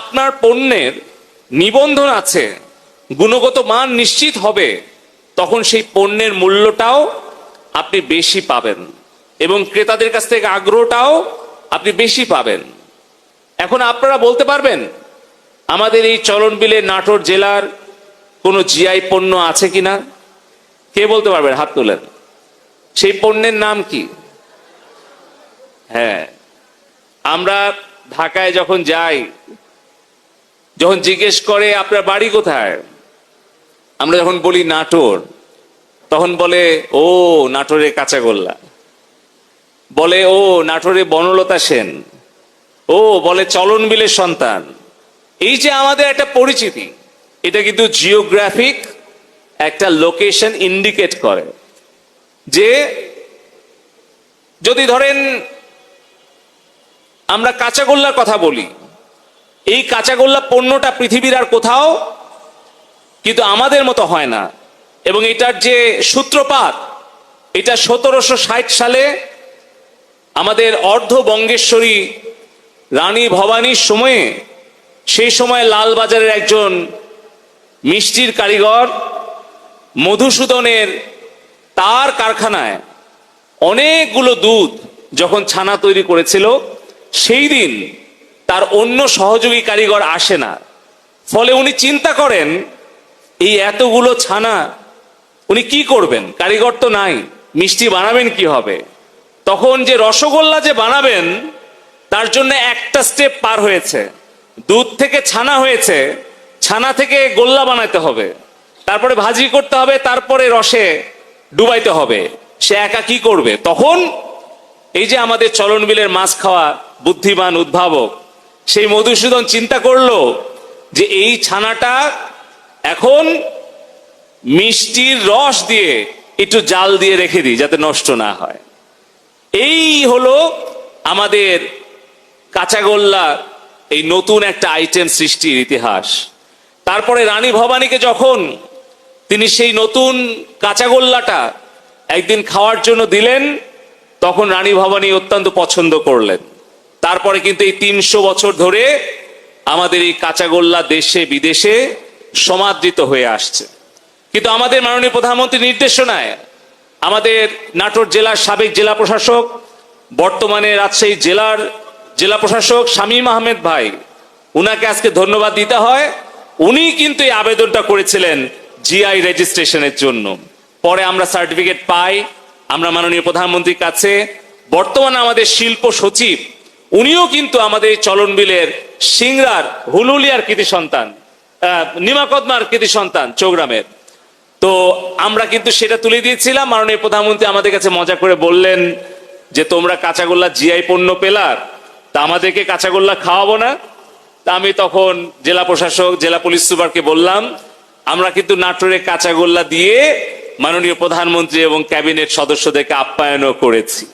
আপনার পণ্যের নিবন্ধন আছে, গুণগত মান নিশ্চিত হবে, তখন সেই পণ্যের মূল্যটাও আপনি বেশি পাবেন এবং ক্রেতাদের কাছ থেকে আগ্রহটাও আপনি বেশি পাবেন। এখন আপনারা বলতে পারবেন, আমাদের এই চলন বিলে নাটোর জেলার কোনো জিআই পণ্য আছে কিনা? কে বলতে পারবেন? হাত তোলেন। সেই পণ্যের নাম কি? হ্যাঁ আমরা ঢাকায় যখন যাই যখন জিজ্ঞেস করে, আপনার বাড়ি কোথায়? আমরা যখন বলি, নাটোর। তখন বলে, ও নাটোরে কাঁচাগোল্লা। বলে, ও নাটোরে বনলতা সেন। ও, বলে, চলন বিলের সন্তান। এই যে আমাদের একটা পরিচিতি, এটা কিন্তু জিওগ্রাফিক একটা লোকেশন ইন্ডিকেট করে যে, যদি ধরেন আমরা কাঁচাগোল্লার কথা বলি এই কাঁচাগোল্লা পণ্যটা পৃথিবীর আর কোথাও কিন্তু আমাদের মতো হয় না। এবং এটার যে সূত্রপাত, এটা সতেরোশো ষাট সালে আমাদের অর্ধ বঙ্গেশ্বরী রানী ভবানীর সময়ে, সেই সময় লালবাজারের একজন মিষ্টির কারিগর মধুসূদনের তার কারখানায় অনেকগুলো দুধ যখন ছানা তৈরি করেছিল, সেই দিন তার অন্য সহযোগী কারিগর আসে না। ফলে উনি চিন্তা করেন, এই এতগুলো ছানা উনি কি করবেন? কারিগর তো নাই, মিষ্টি বানাবেন কি হবে? তখন যে রসগোল্লা যে বানাবেন, তার জন্য একটা স্টেপ পার হয়েছে। দুধ থেকে ছানা হয়েছে, ছানা থেকে গোল্লা বানাতে হবে। তারপরে ভাজি করতে হবে, তারপরে রসে ডুবাইতে হবে। সে একা কি করবে? তখন এই যে আমাদের চলন বিলের মাছ খাওয়া বুদ্ধিমান উদ্ভাবক সেই মধুসূদন চিন্তা করল যে এই ছানাটা এখন মিষ্টির রস দিয়ে একটু জাল দিয়ে রেখে দিই যাতে নষ্ট না হয়। এই হলো আমাদের কাঁচাগোল্লা, এই নতুন একটা আইটেম সৃষ্টির ইতিহাস। তারপরে রানী ভবানীকে যখন তিনি সেই নতুন কাঁচাগোল্লাটা একদিন খাওয়ার জন্য দিলেন, তখন রানী ভবানী অত্যন্ত পছন্দ করলেন। তারপরে কিন্তু এই তিনশো বছর ধরে আমাদের এই কাঁচাগোল্লা দেশে, বিদেশে সমাদৃত হয়ে আসছে। কিন্তু আমাদের মাননীয় প্রধানমন্ত্রী নির্দেশনায় আমাদের নাটোর জেলার সাবেক জেলা প্রশাসক, বর্তমানে রাজশাহী জেলার জেলা প্রশাসক শামীম আহমেদ ভাই, উনাকে আজকে ধন্যবাদ দিতে হয়। উনি কিন্তু এই আবেদনটা করেছিলেন জিআই রেজিস্ট্রেশনের জন্য। পরে আমরা সার্টিফিকেট পাই, আমরা মাননীয় প্রধানমন্ত্রীর কাছে। বর্তমানে আমাদের শিল্প সচিব উনিও কিন্তু আমাদের চলন বিলের সিংরার হুলুলিয়ার কৃতি সন্তান নিমাকদমার কৃতি সন্তান চৌগ্রামের। তো আমরা কিন্তু সেটা তুলে দিয়েছিলাম। মাননীয় প্রধানমন্ত্রী আমাদের কাছে মজা করে বললেন যে, তোমরা কাঁচাগোল্লা জিআই পণ্য পেলার, তা আমাদেরকে কাঁচাগোল্লা খাওয়াবো না। তা আমি তখন জেলা প্রশাসক, জেলা পুলিশ সুপারকে বললাম, আমরা কিন্তু নাটোরে কাঁচাগোল্লা দিয়ে মাননীয় প্রধানমন্ত্রী এবং ক্যাবিনেট সদস্যদেরকে আপ্যায়নও করেছি।